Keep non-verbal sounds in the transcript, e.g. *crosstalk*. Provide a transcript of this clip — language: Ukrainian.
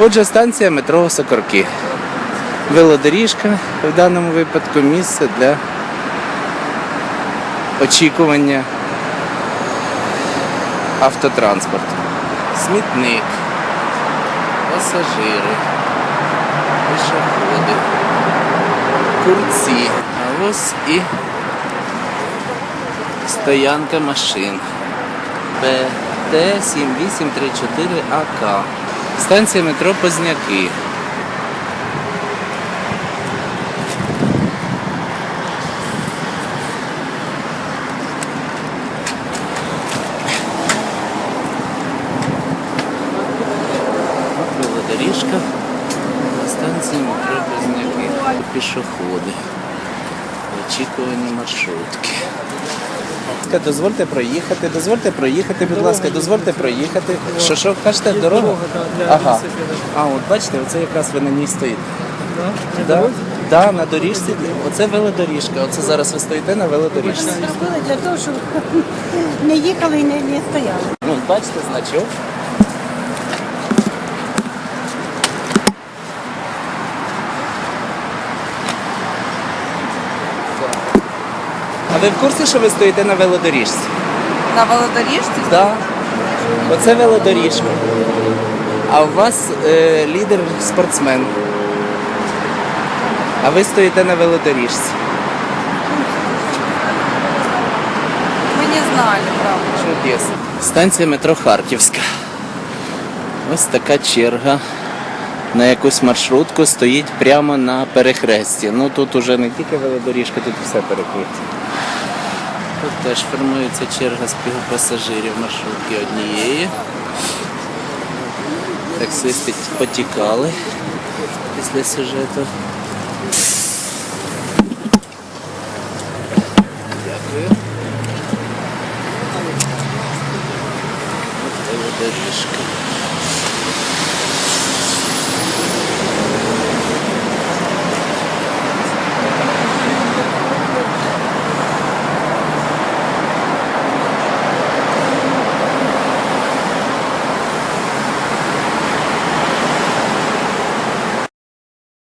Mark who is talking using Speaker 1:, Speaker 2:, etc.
Speaker 1: Отже, станція метро Сокорки. Велодоріжка в даному випадку місце для очікування автотранспорту. Смітник, пасажири, пішоходи, курці. А ось і стоянка машин. БТ 7834 АК. Станція метро Позняки. Велодоріжка. Станція метро Позняки. Пішоходи. Очікувані маршрутки. Дозвольте проїхати, дозвольте проїхати, будь ласка, дозвольте проїхати. Що що кажете, дорога? Ага. А, от бачите, оце якраз ви на ній стоїте. Да, да, на доріжці. Оце велодоріжка. Оце зараз ви стоїте на велодоріжці.
Speaker 2: Зробили для того, щоб *laughs* не їхали і не, не стояли.
Speaker 1: Ну, бачите, значок. А ви в курсі, що ви стоїте на велодоріжці?
Speaker 3: На велодоріжці?
Speaker 1: Так. Оце велодоріжка. А у вас е, лідер спортсмен. А ви стоїте на велодоріжці.
Speaker 3: Ми не знали, правда.
Speaker 1: Чудесно. Станція метро Харківська. Ось така черга на якусь маршрутку стоїть прямо на перехресті. Ну тут уже не тільки велодоріжка, тут все перекрите. Тут теж формується черга з пасажирів маршрутки однієї. Таксисти потікали після сюжету. Дякую. Велодоріжка.